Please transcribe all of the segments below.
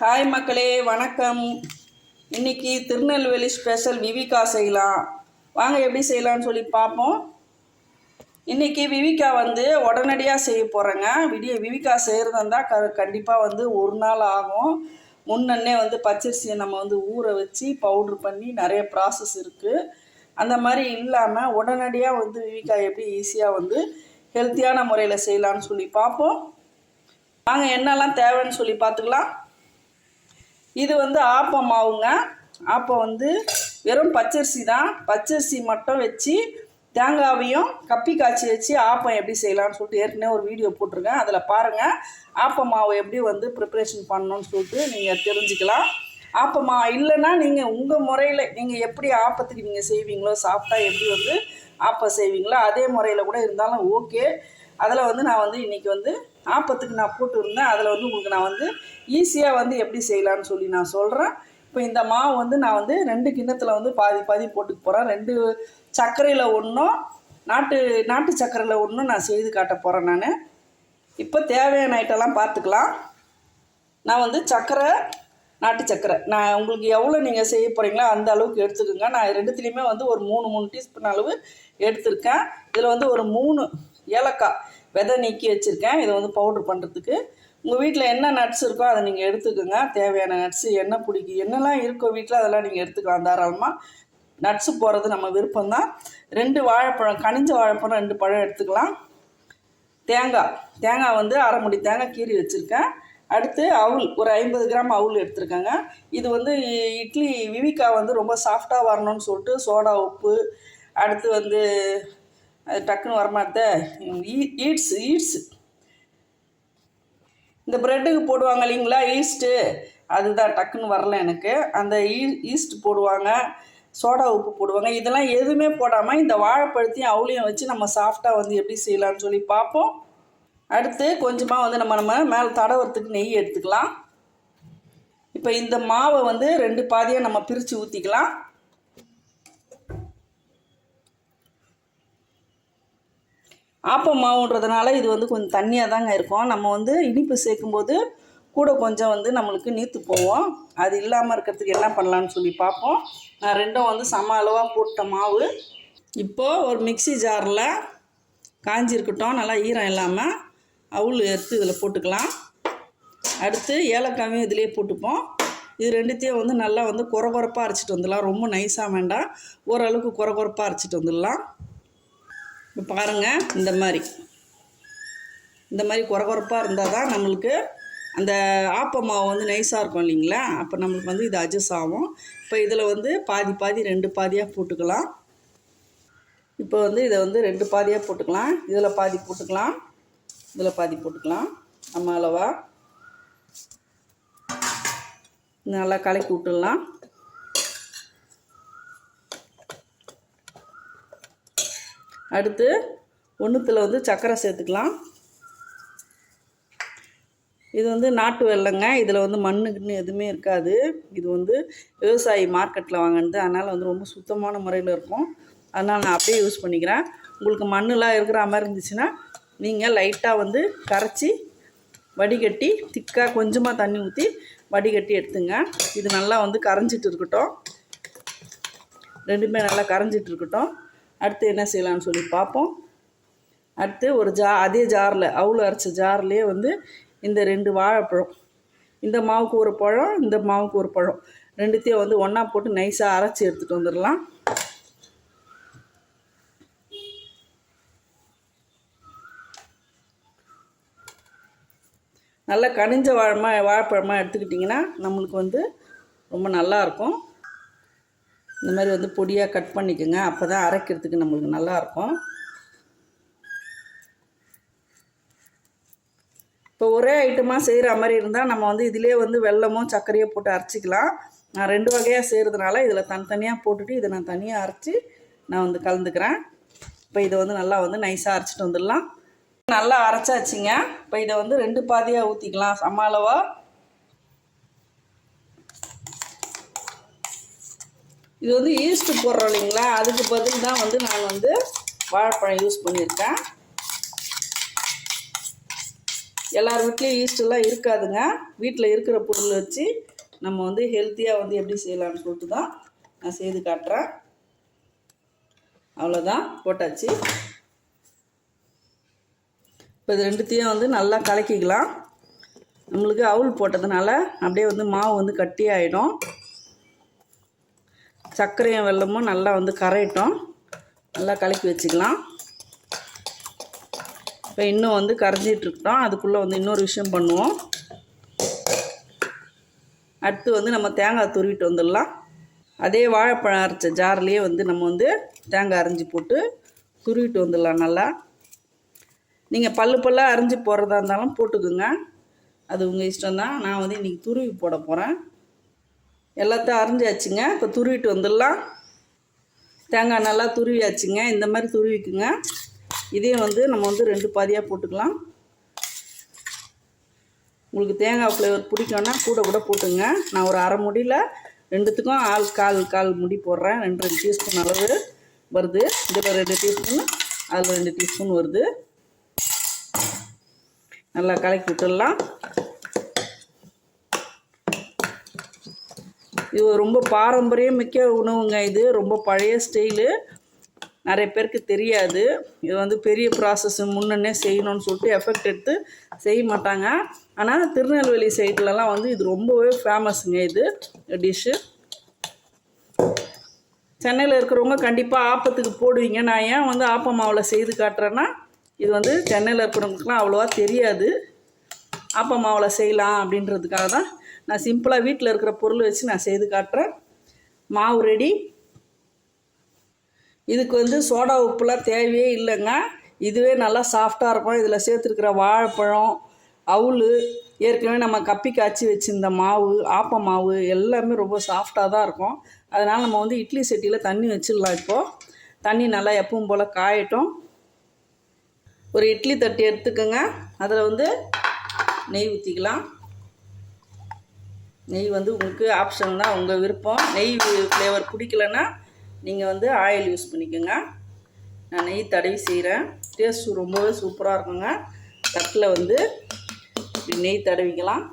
Hi மக்களே வணக்கம். இன்னைக்கு திருநெல்வேலி ஸ்பெஷல் விவிகா செய்யலாம். வாங்க எப்படி செய்யலாம்னு சொல்லி பார்ப்போம். இன்னைக்கு விவிகா வந்து உடனடியாக செய்ய போகிறேங்க விடிய விவிகா செய்கிறதா இருந்தால் க கண்டிப்பாக வந்து ஒரு நாள் ஆகும். முன்னன்னே வந்து பச்சரிசியை நம்ம வந்து ஊற வச்சு பவுட்ரு பண்ணி நிறைய ப்ராசஸ் இருக்குது அந்த மாதிரி இல்லாமல் உடனடியாக வந்து விவிகா எப்படி ஈஸியாக வந்து ஹெல்த்தியான முறையில் செய்யலாம்னு சொல்லி பார்ப்போம். வாங்க என்னெல்லாம் தேவைன்னு சொல்லி பார்த்துக்கலாம். இது வந்து ஆப்பம் மாவுங்க. ஆப்பம் வந்து வெறும் பச்சரிசி தான். பச்சரிசி மட்டும் வச்சு தேங்காவையும் கப்பி காய்ச்சி வச்சு ஆப்பம் எப்படி செய்யலாம்னு சொல்லிட்டு ஏற்கனவே ஒரு வீடியோ போட்டிருக்கேன். அதில் பாருங்கள் ஆப்ப மாவு எப்படி வந்து ப்ரிப்ரேஷன் பண்ணணும்னு சொல்லிட்டு நீங்கள் தெரிஞ்சுக்கலாம். ஆப்ப மா இல்லைன்னா நீங்கள் உங்கள் முறையில் நீங்கள் எப்படி ஆப்பத்துக்கு நீங்கள் செய்வீங்களோ சாப்பிட்டா எப்படி வந்து ஆப்பம் செய்வீங்களோ அதே முறையில் கூட இருந்தாலும் ஓகே அதில் வந்து நான் வந்து இன்றைக்கி வந்து ஆப்பத்துக்கு நான் போட்டுருந்தேன். அதில் வந்து உங்களுக்கு நான் வந்து ஈஸியாக வந்து எப்படி செய்யலான்னு சொல்லி நான் சொல்கிறேன் இப்போ இந்த மாவு வந்து நான் வந்து ரெண்டு கிண்ணத்தில் வந்து பாதி பாதி போட்டுக்க போகிறேன் ரெண்டு சர்க்கரையில் ஒன்றும் நாட்டு நாட்டு சர்க்கரையில் ஒன்றும் நான் செய்து காட்ட போகிறேன் நான். இப்போ தேவையான ஐட்டம்லாம் பார்த்துக்கலாம். நான் வந்து சர்க்கரை நாட்டு சர்க்கரை. நான் உங்களுக்கு எவ்வளோ நீங்கள் செய்ய போகிறீங்களோ அந்த அளவுக்கு எடுத்துக்கோங்க. நான் ரெண்டுத்துலேயுமே வந்து ஒரு மூணு மூணு டீஸ்பூன் அளவு எடுத்திருக்கேன். இதில் வந்து ஒரு மூணு ஏலக்காய். விதை நீக்கி வச்சுருக்கேன். இதை வந்து பவுட்ரு பண்ணுறதுக்கு உங்கள் வீட்டில் என்ன நட்ஸ் இருக்கோ அதை நீங்கள் எடுத்துக்கோங்க. தேவையான நட்ஸு என்ன பிடிக்கும் என்னெல்லாம் இருக்கோ வீட்டில் அதெல்லாம் நீங்கள் எடுத்துக்கலாம் தாராளமாக நட்ஸு போகிறது நம்ம விருப்பம்தான். ரெண்டு வாழைப்பழம் கனிஞ்ச வாழைப்பழம் ரெண்டு பழம் எடுத்துக்கலாம். தேங்காய். தேங்காய் வந்து அரை முடி தேங்காய் கீறி வச்சுருக்கேன். அடுத்து அவுல் ஒரு ஐம்பது கிராம் அவுல் எடுத்துருக்கேங்க. இது வந்து இட்லி விவிகா வந்து ரொம்ப சாஃப்டாக வரணும்னு சொல்லிட்டு சோடா உப்பு. அடுத்து வந்து அது டக்குன்னு வரமாட்ட ஈட்ஸ் ஈட்ஸ். இந்த ப்ரெட்டுக்கு போடுவாங்க இல்லைங்களா ஈஸ்ட்டு? அதுதான் டக்குன்னு வரல எனக்கு. அந்த ஈ ஈஸ்ட் போடுவாங்க சோடா உப்பு போடுவாங்க. இதெல்லாம் எதுவுமே போடாமல் இந்த வாழைப்பழத்தையும் அவளையும் வச்சு நம்ம சாஃப்டாக வந்து எப்படி செய்யலாம்னு சொல்லி பார்ப்போம். அடுத்து கொஞ்சமாக வந்து நம்ம நம்ம மேலே தடவுறதுக்கு நெய் எடுத்துக்கலாம். இப்போ இந்த மாவை வந்து ரெண்டு பாதியாக நம்ம பிரித்து ஊற்றிக்கலாம் ஆப்பம் மாவுன்றதுனால இது வந்து கொஞ்சம் தண்ணியாக தாங்க இருக்கும். நம்ம வந்து இனிப்பு சேர்க்கும்போது கூட கொஞ்சம் வந்து நம்மளுக்கு நீத்து போவோம். அது இல்லாமல் இருக்கிறதுக்கு என்ன பண்ணலான்னு சொல்லி பார்ப்போம். நான் ரெண்டும் வந்து சம அளவாக போட்ட மாவு. இப்போது ஒரு மிக்சி ஜாரில் காஞ்சிருக்கட்டும். நல்லா ஈரம் இல்லாமல் அவுள் எடுத்து இதில் போட்டுக்கலாம். அடுத்து ஏலக்காயும் இதிலே போட்டுப்போம். இது ரெண்டுத்தையும் வந்து நல்லா வந்து குறகுறப்பாக அரைச்சிட்டு வந்துடலாம். ரொம்ப நைஸாக வேண்டாம். ஓரளவுக்கு குறகுறப்பாக அரைச்சிட்டு வந்துடலாம். இப்போ பாருங்கள் இந்த மாதிரி. இந்த மாதிரி குறை குறைப்பாக இருந்தால் தான் நம்மளுக்கு அந்த ஆப்ப மாவு வந்து நைஸாக இருக்கும் இல்லைங்களா? அப்போ நம்மளுக்கு வந்து இது அட்ஜஸ்ட் ஆகும். இப்போ இதில் வந்து பாதி பாதி ரெண்டு பாதியாக போட்டுக்கலாம். இப்போ வந்து இதை வந்து ரெண்டு பாதியாக போட்டுக்கலாம். இதில் பாதி போட்டுக்கலாம். இதில் பாதி போட்டுக்கலாம். நம்ம அளவாக நல்லா கலக்கி விட்டுடலாம். அடுத்து ஒன்றுத்தில் வந்து சர்க்கரை சேர்த்துக்கலாம். இது வந்து நாட்டு வெள்ளங்க இதில் வந்து மண்ணுக்குன்னு எதுவுமே இருக்காது. இது வந்து விவசாயி மார்க்கெட்டில் வாங்கினது. அதனால் வந்து ரொம்ப சுத்தமான முறையில் இருக்கும். அதனால் நான் அப்படியே யூஸ் பண்ணிக்கிறேன். உங்களுக்கு மண்ணெலாம் இருக்கிற மாதிரி இருந்துச்சுன்னா நீங்கள் லைட்டாக வந்து கரைச்சி வடிகட்டி திக்காக கொஞ்சமாக தண்ணி ஊற்றி வடிகட்டி எடுத்துங்க. இது நல்லா வந்து கரைஞ்சிட்டு இருக்கட்டும். ரெண்டுமே நல்லா கரைஞ்சிட்டு இருக்கட்டும். அடுத்து என்ன செய்யலாம்னு சொல்லி பார்ப்போம். அடுத்து ஒரு ஜா அதே ஜாரில் அவ்வளோ அரைச்ச ஜார்லேயே வந்து இந்த ரெண்டு வாழைப்பழம். இந்த மாவுக்கு ஒரு பழம் இந்த மாவுக்கு ஒரு பழம். ரெண்டுத்தையும் வந்து ஒன்றா போட்டு நைஸாக அரைச்சி எடுத்துகிட்டு வந்துடலாம். நல்லா கனிஞ்ச வாழைமா வாழைப்பழமாக எடுத்துக்கிட்டிங்கன்னா நம்மளுக்கு வந்து ரொம்ப நல்லாயிருக்கும் இந்த மாதிரி வந்து பொடியாக கட் பண்ணிக்கோங்க. அப்போ தான் அரைக்கிறதுக்கு நம்மளுக்கு நல்லாயிருக்கும். இப்போ ஒரே ஐட்டமாக செய்கிற மாதிரி இருந்தால் நம்ம வந்து இதிலே வந்து வெல்லமும் சர்க்கரையோ போட்டு அரைச்சிக்கலாம். நான் ரெண்டு வகையாக செய்கிறதுனால இதில் தனித்தனியாக போட்டுட்டு இதை நான் தனியாக அரைச்சி நான் வந்து கலந்துக்கிறேன். இப்போ இதை வந்து நல்லா வந்து நைஸாக அரைச்சிட்டு வந்துடலாம். நல்லா அரைச்சாச்சுங்க. இப்போ இதை வந்து ரெண்டு பாதியாக ஊற்றிக்கலாம் சம இது வந்து ஈஸ்ட்டு போடுறோம் இல்லைங்களா? அதுக்கு பதில் தான் வந்து நான் வந்து வாழைப்பழம் யூஸ் பண்ணியிருக்கேன். எல்லார் வீட்லேயும் ஈஸ்டெல்லாம் இருக்காதுங்க. வீட்டில் இருக்கிற பொருள் வச்சு நம்ம வந்து ஹெல்த்தியாக வந்து எப்படி செய்யலாம்னு சொல்லிட்டு தான் நான் செய்து காட்டுறேன். அவ்வளோதான் போட்டாச்சு. இப்போ இது ரெண்டுத்தையும் வந்து நல்லா கலக்கிக்கலாம். நம்மளுக்கு அவுள் போட்டதுனால அப்படியே வந்து மாவு வந்து கட்டி ஆகிடும் சர்க்கரையும் வெல்லமும் நல்லா வந்து கரையட்டும். நல்லா கலக்கி வச்சுக்கலாம். இப்போ இன்னும் வந்து கரைஞ்சிட்ருக்கோம் அதுக்குள்ளே வந்து இன்னொரு விஷயம் பண்ணுவோம். அடுத்து வந்து நம்ம தேங்காய் துருவிட்டு வந்துடலாம். அதே வாழைப்பழம் அரைச்ச ஜார்லேயே வந்து நம்ம வந்து தேங்காய் அரைஞ்சி போட்டு துருவிட்டு வந்துடலாம் நல்லா. நீங்கள் பல்லு பல்லாக அரைஞ்சி போடுறதா இருந்தாலும் போட்டுக்குங்க. அது உங்கள் இஷ்டம் தான் நான் வந்து இன்றைக்கி துருவி போட போகிறேன் எல்லாத்தையும் அரைஞ்சாச்சுங்க. இப்போ துருவிட்டு வந்துடலாம். தேங்காய் நல்லா துருவியாச்சுங்க. இந்த மாதிரி துருவிக்குங்க. இதையும் வந்து நம்ம வந்து ரெண்டு பாதியாக போட்டுக்கலாம். உங்களுக்கு தேங்காய் ஃப்ளேவர் பிடிக்கும்னா கூட கூட போட்டுங்க. நான் ஒரு அரை முடியில். ரெண்டுத்துக்கும் ஆள் கால் கால் முடி போடுறேன். ரெண்டு ரெண்டு டீஸ்பூன் அளவு வருது. இதில் ரெண்டு டீஸ்பூன் அதில் ரெண்டு டீஸ்பூன் வருது. நல்லா கலக்கி விட்டுடலாம். இது ரொம்ப பாரம்பரியமிக்க உணவுங்க இது. ரொம்ப பழைய ஸ்டைலு. நிறைய பேருக்கு தெரியாது. இது வந்து பெரிய ப்ராசஸ் முன்னே செய்யணும்னு சொல்லிட்டு எஃபெக்ட் எடுத்து செய்ய மாட்டாங்க. ஆனால் திருநெல்வேலி சைட்லலாம் வந்து இது ரொம்பவே ஃபேமஸுங்க இது டிஷ்ஷு சென்னையில் இருக்கிறவங்க கண்டிப்பாக ஆப்பத்துக்கு போடுவீங்க. நான் ஏன் வந்து ஆப்ப மாவில் செய்து காட்டுறேன்னா இது வந்து சென்னையில் இருக்கிறவங்களுக்குலாம் அவ்வளோவா தெரியாது. ஆப்ப மாவில் செய்யலாம் அப்படின்றதுக்காக தான் நான் சிம்பிளாக வீட்டில் இருக்கிற பொருள் வச்சு நான் செய்து காட்டுறேன். மாவு ரெடி இதுக்கு வந்து சோடா உப்புலாம் தேவையே இல்லைங்க. இதுவே நல்லா சாஃப்டாக இருக்கும். இதில் சேர்த்துருக்கிற வாழைப்பழம் அவுள் ஏற்கனவே நம்ம கப்பி காய்ச்சி வச்சுருந்த மாவு ஆப்ப மாவு எல்லாமே ரொம்ப சாஃப்டாக தான் இருக்கும். அதனால் நம்ம வந்து இட்லி சட்டியில் தண்ணி வச்சிடலாம் இப்போது தண்ணி நல்லா எப்பவும் போல் காயட்டும். ஒரு இட்லி தட்டி எடுத்துக்கோங்க. அதில் வந்து நெய் ஊற்றிக்கலாம் நெய் வந்து உங்களுக்கு ஆப்ஷன் தான் உங்கள் விருப்பம். நெய் ஃப்ளேவர் பிடிக்கலன்னா நீங்கள் வந்து ஆயில் யூஸ் பண்ணிக்கோங்க. நான் நெய் தடவி செய்கிறேன் டேஸ்ட்டு ரொம்பவே சூப்பராக இருக்குங்க. தட்டில் வந்து நெய் தடவிக்கலாம்.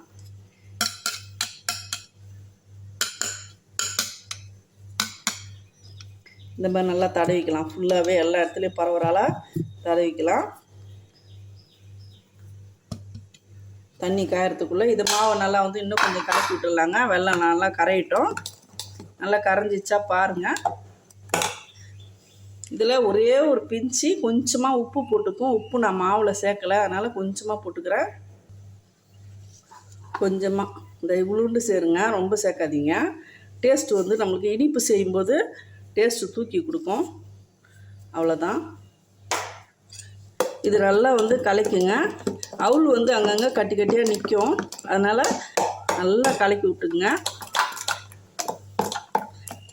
இந்த மாதிரி நல்லா தடவிக்கலாம். ஃபுல்லாகவே எல்லா இடத்துலையும் பரவறால தடவிக்கலாம். தண்ணி காயறதுக்குள்ளே இது மாவை நல்லா வந்து இன்னும் கொஞ்சம் கலக்கி விட்டுடலாங்க. வெள்ளம் நல்லா கரையிட்டோம். நல்லா கரைஞ்சிச்சா பாருங்கள் இதில் ஒரே ஒரு பிஞ்சு கொஞ்சமாக உப்பு போட்டுக்கும். உப்பு நான் மாவில் சேர்க்கலை. அதனால் கொஞ்சமாக போட்டுக்கிறேன். கொஞ்சமாக இந்த உளுண்டு சேருங்க. ரொம்ப சேர்க்காதீங்க. டேஸ்ட் வந்து நம்மளுக்கு இனிப்பு செய்யும்போது டேஸ்ட்டு தூக்கி கொடுக்கும். அவ்வளோதான் இது நல்லா வந்து கலக்குங்க. அவுள் வந்து அங்கங்கே கட்டி கட்டியாக நிற்கும் அதனால் நல்லா கலக்கி விட்டுக்குங்க.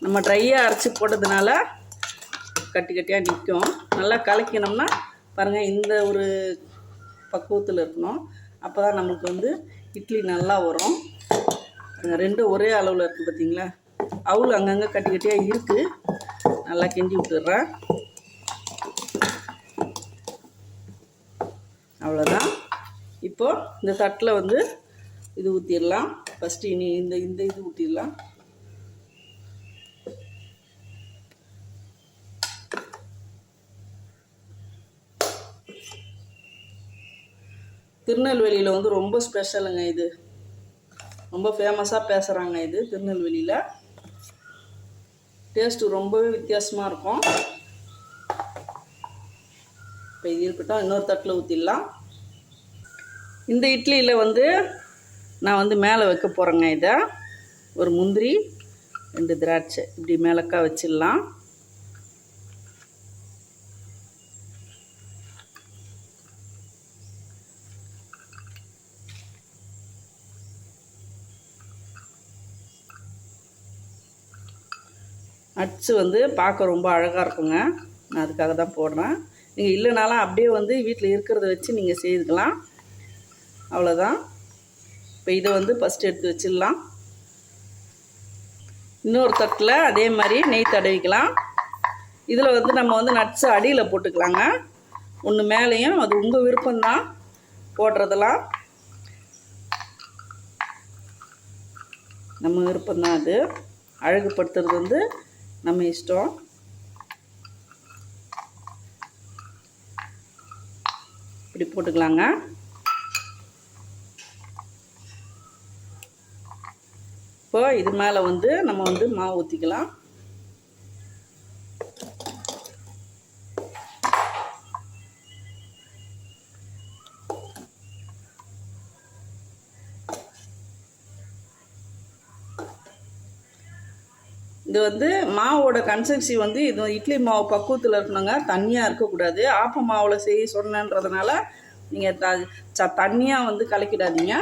நம்ம ட்ரையாக அரைச்சி போட்டதுனால கட்டி கட்டியாக நிற்கும் நல்லா கலக்கினோம்னா பாருங்கள் இந்த ஒரு பக்குவத்தில் இருக்கணும். அப்போ தான் நமக்கு வந்து இட்லி நல்லா வரும். ரெண்டும் ஒரே அளவில் இருக்குது பார்த்தீங்களா அவுள் அங்கங்கே கட்டி கட்டியாக இருக்குது நல்லா கிண்டி விட்டுடுறேன் அவ்வளோதான் இப்போது இந்த தட்டில் வந்து இது ஊற்றிடலாம் ஃபஸ்ட்டு இனி இந்த இந்த இது ஊற்றிடலாம் திருநெல்வேலியில் வந்து ரொம்ப ஸ்பெஷலுங்க இது. ரொம்ப ஃபேமஸாக பேசுகிறாங்க இது திருநெல்வேலியில். டேஸ்ட்டு ரொம்பவே வித்தியாசமாக இருக்கும். இப்போ இது இருக்கட்டும் இன்னொரு தட்டில் ஊற்றிடலாம் இந்த இட்லியில் வந்து நான் வந்து மேலே வைக்க போகிறேங்க இதை. ஒரு முந்திரி ரெண்டு திராட்சை. இப்படி மேலக்கா வச்சிடலாம். அச்சு வந்து பார்க்க ரொம்ப அழகாக இருக்குங்க. நான் அதுக்காக தான் போடுறேன். நீங்கள் இல்லைனாலும் அப்படியே வந்து வீட்டில் இருக்கிறத வச்சு நீங்கள் செய்துக்கலாம். அவ்வளோதான் இப்போ இதை வந்து ஃபஸ்ட்டு எடுத்து வச்சிடலாம். இன்னொரு தட்டில் அதே மாதிரி நெய் தடவிக்கலாம். இதில் வந்து நம்ம வந்து நட்ஸு அடியில் போட்டுக்கலாங்க. ஒன்று மேலேயும் அது உங்கள் விருப்பம்தான். போடுறதெல்லாம். நம்ம விருப்பம்தான் அது. அழகுப்படுத்துறது வந்து நம்ம இஷ்டம். இப்படி போட்டுக்கலாங்க. இது மேலே வந்து நம்ம வந்து மாவு ஊற்றிக்கலாம் இது வந்து மாவோட கன்சிஸ்டன்சி வந்து இது இட்லி மாவு பக்குவத்தில் இருக்கணுங்க. தண்ணியாக இருக்கக்கூடாது. ஆப்ப மாவில் செய்ய சொன்னேன்றதுனால நீங்கள் த ச தண்ணியாக வந்து கலக்கிடாதீங்க.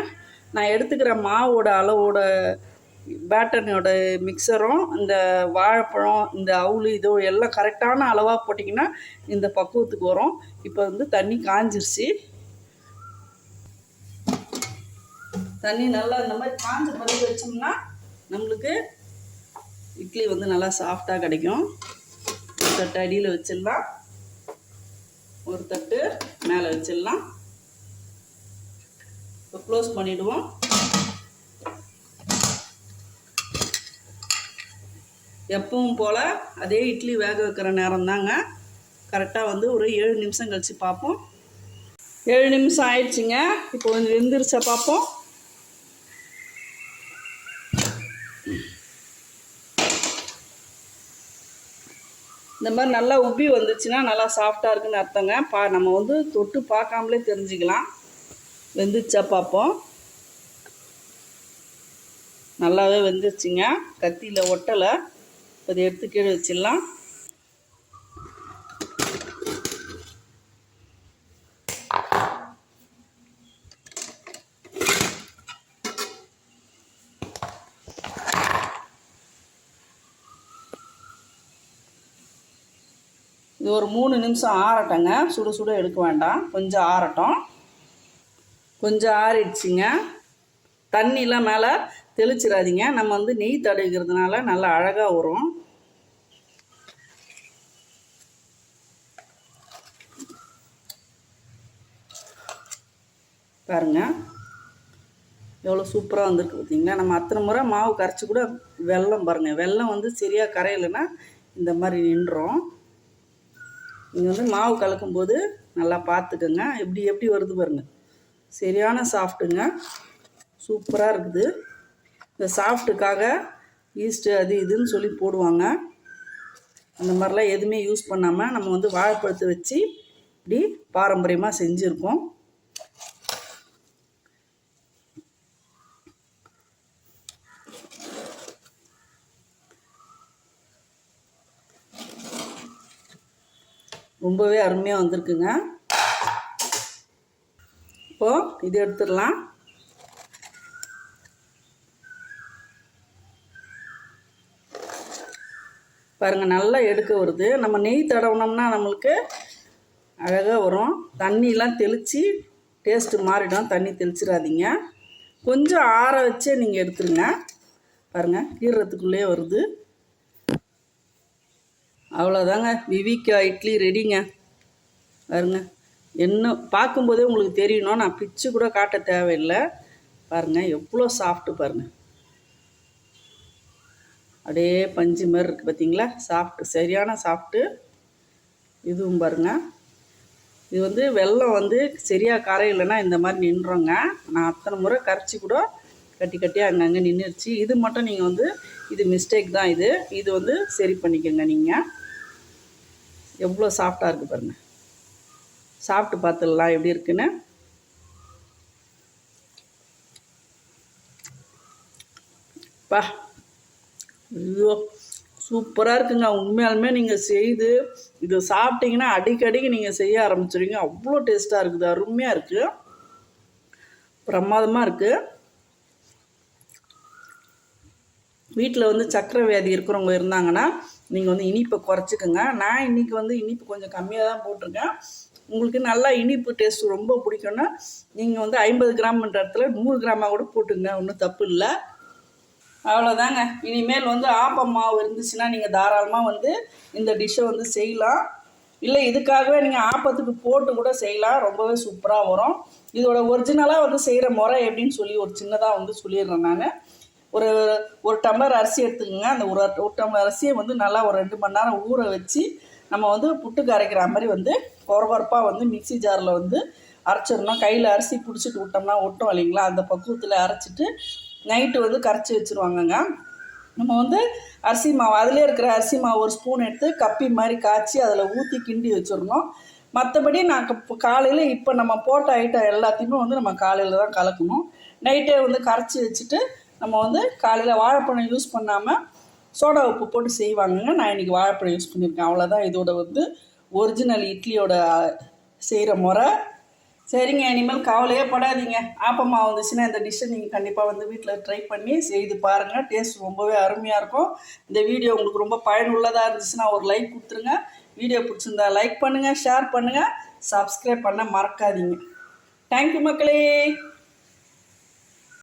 நான் எடுத்துக்கிற மாவோட அளவோட பேட்டர்னோட மிக்சரும் இந்த வாழைப்பழம் இந்த அவுள் இதோ எல்லாம் கரெக்டான அளவாக போட்டிங்கன்னா இந்த பக்குவத்துக்கு வரும். இப்போ வந்து தண்ணி காஞ்சிருச்சு. தண்ணி நல்லா இந்த மாதிரி காஞ்ச பிறகு வச்சோம்னா நம்மளுக்கு இட்லி வந்து நல்லா சாஃப்டாக கிடைக்கும். ஒரு தட்டு அடியில் வச்சிடலாம். ஒரு தட்டு மேலே வச்சிடலாம். இப்போ க்ளோஸ் பண்ணிவிடுவோம் எப்பவும் போல் அதே இட்லி வேக வைக்கிற நேரம் தாங்க. கரெக்டாக வந்து ஒரு ஏழு நிமிஷம் கழித்து பார்ப்போம். ஏழு நிமிஷம் ஆயிடுச்சுங்க. இப்போ கொஞ்சம் வெந்துருச்சா பார்ப்போம். இந்த மாதிரி நல்லா உப்பி வந்துச்சுன்னா நல்லா சாஃப்டாக இருக்குன்னு அர்த்தங்க. பா நம்ம வந்து தொட்டு பார்க்காமலே தெரிஞ்சுக்கலாம். வெந்துச்சா பார்ப்போம். நல்லாவே வெந்துருச்சுங்க. கத்தியில் ஒட்டலை. இப்போ இதை எடுத்து கீழே வச்சிடலாம். இது ஒரு மூணு நிமிஷம் ஆறட்டங்க. சுட சுட எடுக்க வேண்டாம். கொஞ்சம் ஆறட்டும். கொஞ்சம் ஆறிடுச்சுங்க. தண்ணிலாம் மேலே தெளிச்சிடாதீங்க. நம்ம வந்து நெய் தடவிக்கிறதுனால நல்லா அழகாக வரும். பாருங்கள் எவ்வளோ சூப்பராக வந்திருக்கு பார்த்தீங்களா நம்ம அத்தனை முறை மாவு கரைச்சி கூட வெல்லம் பாருங்கள் வெல்லம் வந்து சரியாக கரையலைன்னா இந்த மாதிரி நின்றோம். நீங்கள் வந்து மாவு கலக்கும்போது நல்லா பார்த்துக்கோங்க எப்படி எப்படி வருது பாருங்கள் சரியான சாஃப்ட்டுங்க. சூப்பராக இருக்குது. இந்த சாஃப்ட்டுக்காக ஈஸ்ட்டு அது இதுன்னு சொல்லி போடுவாங்க. அந்த மாதிரிலாம் எதுவுமே யூஸ் பண்ணாமல் நம்ம வந்து வாழைப்பழத்தை வச்சு இப்படி பாரம்பரியமாக செஞ்சுருக்கோம். ரொம்பவே அருமையாக வந்திருக்குங்க. இப்போது இது எடுத்துடலாம். பாருங்கள் நல்லா எடுக்க வருது. நம்ம நெய் தடவுனோம்னா நம்மளுக்கு அழகாக வரும். தண்ணிலாம் தெளித்து டேஸ்ட்டு மாறிடும். தண்ணி தெளிச்சிடாதீங்க. கொஞ்சம் ஆற வச்சே நீங்கள் எடுத்துருங்க. பாருங்கள் கீறத்துக்குள்ளே வருது. அவ்வளோதாங்க விவிகா இட்லி ரெடிங்க பாருங்க. என்ன பார்க்கும்போதே உங்களுக்கு தெரியணும் நான் பிச்சு கூட காட்ட தேவையில்லை. பாருங்கள் எவ்வளோ சாஃப்ட்டு பாருங்கள் அப்படியே பஞ்சு மாதிரி இருக்குது பார்த்தீங்களா? சாஃப்ட்டு சரியான சாஃப்ட்டு இதுவும் பாருங்கள் இது வந்து வெள்ளம் வந்து சரியாக கரையிலைன்னா இந்த மாதிரி நின்றுறோங்க நான் அத்தனை முறை கரைச்சி கூட கட்டி கட்டி அங்கங்கே நின்றுடுச்சு இது மட்டும் நீங்கள் வந்து இது மிஸ்டேக் தான் இது. இது வந்து சரி பண்ணிக்கோங்க நீங்கள் எவ்வளோ சாஃப்டாக இருக்குது பாருங்கள் சாப்பிட்டு பார்த்துடலாம் எப்படி இருக்குன்னு? பா. ஐயோ சூப்பராக இருக்குங்க. உண்மையாலுமே நீங்கள் செய்து இதை சாப்பிட்டீங்கன்னா அடிக்கடிக்கு நீங்கள் செய்ய ஆரம்பிச்சிடுவீங்க அவ்வளோ டேஸ்ட்டாக இருக்குது அருமையாக இருக்குது பிரமாதமாக இருக்குது வீட்டில் வந்து சக்கரை வியாதி இருக்கிறவங்க இருந்தாங்கன்னா நீங்கள் வந்து இனிப்பை குறைச்சிக்கோங்க. நான் இன்றைக்கி வந்து இனிப்பு கொஞ்சம் கம்மியாக தான் போட்டிருக்கேன். உங்களுக்கு நல்லா இனிப்பு டேஸ்ட் ரொம்ப பிடிக்கும்னா நீங்கள் வந்து ஐம்பது கிராம்ன்ற இடத்துல நூறு கிராமாக கூட போட்டுங்க ஒன்றும் தப்பு இல்லை. அவ்வளோதாங்க இனிமேல் வந்து ஆப்பம் மாவு இருந்துச்சுன்னா நீங்கள் தாராளமாக வந்து இந்த டிஷ்ஷை வந்து செய்யலாம். இல்லை இதுக்காகவே நீங்கள் ஆப்பத்துக்கு போட்டு கூட செய்யலாம். ரொம்பவே சூப்பராக வரும். இதோட ஒரிஜினலாக வந்து செய்கிற முறை எப்படின்னு சொல்லி ஒரு சின்னதாக வந்து சொல்லிடுறேன் நான். ஒரு ஒரு டம்ளர் அரிசி எடுத்துக்கோங்க. அந்த ஒரு ஒரு டம்ளர் அரிசியை வந்து நல்லா ஒரு ரெண்டு மணி நேரம் ஊற வச்சு நம்ம வந்து புட்டுக்கு அரைக்கிற மாதிரி வந்து கொரகொரப்பாக வந்து மிக்ஸி ஜாரில் வந்து அரைச்சிடணும். கையில் அரிசி பிடிச்சிட்டு விட்டோம்னா ஒட்டும் இல்லைங்களா? அந்த பக்குவத்தில் அரைச்சிட்டு நைட்டு வந்து கரைச்சி வச்சுருவாங்கங்க. நம்ம வந்து அரிசி மாவு அதிலே இருக்கிற அரிசி மாவு ஒரு ஸ்பூன் எடுத்து கப்பி மாதிரி காய்ச்சி அதில் ஊற்றி கிண்டி வச்சிடணும். மற்றபடி நான் இப்போ காலையில் இப்போ நம்ம போட்ட ஐட்டம் எல்லாத்தையுமே வந்து நம்ம காலையில் தான் கலக்கணும். நைட்டே வந்து கரைச்சி வச்சுட்டு நம்ம வந்து காலையில் வாழைப்பழம் யூஸ் பண்ணாமல் சோடா உப்பு போட்டு செய்வாங்கங்க. நான் இன்றைக்கி வாழைப்பழம் யூஸ் பண்ணியிருக்கேன் அவ்வளோதான் இதோட வந்து ஒரிஜினல் இட்லியோட செய்கிற முறை. சரிங்க. இனிமேல் கவலையே படாதீங்க. ஆப்பமாக வந்துச்சுன்னா இந்த டிஷ்ஷை நீங்கள் கண்டிப்பாக வந்து வீட்டில் ட்ரை பண்ணி செய்து பாருங்கள் டேஸ்ட் ரொம்பவே அருமையாக இருக்கும். இந்த வீடியோ உங்களுக்கு ரொம்ப பயனுள்ளதாக இருந்துச்சுன்னா ஒரு லைக் கொடுத்துருங்க. வீடியோ பிடிச்சிருந்தா லைக் பண்ணுங்கள் ஷேர் பண்ணுங்கள் சப்ஸ்கிரைப் பண்ண மறக்காதீங்க. தேங்க்யூ மக்களே.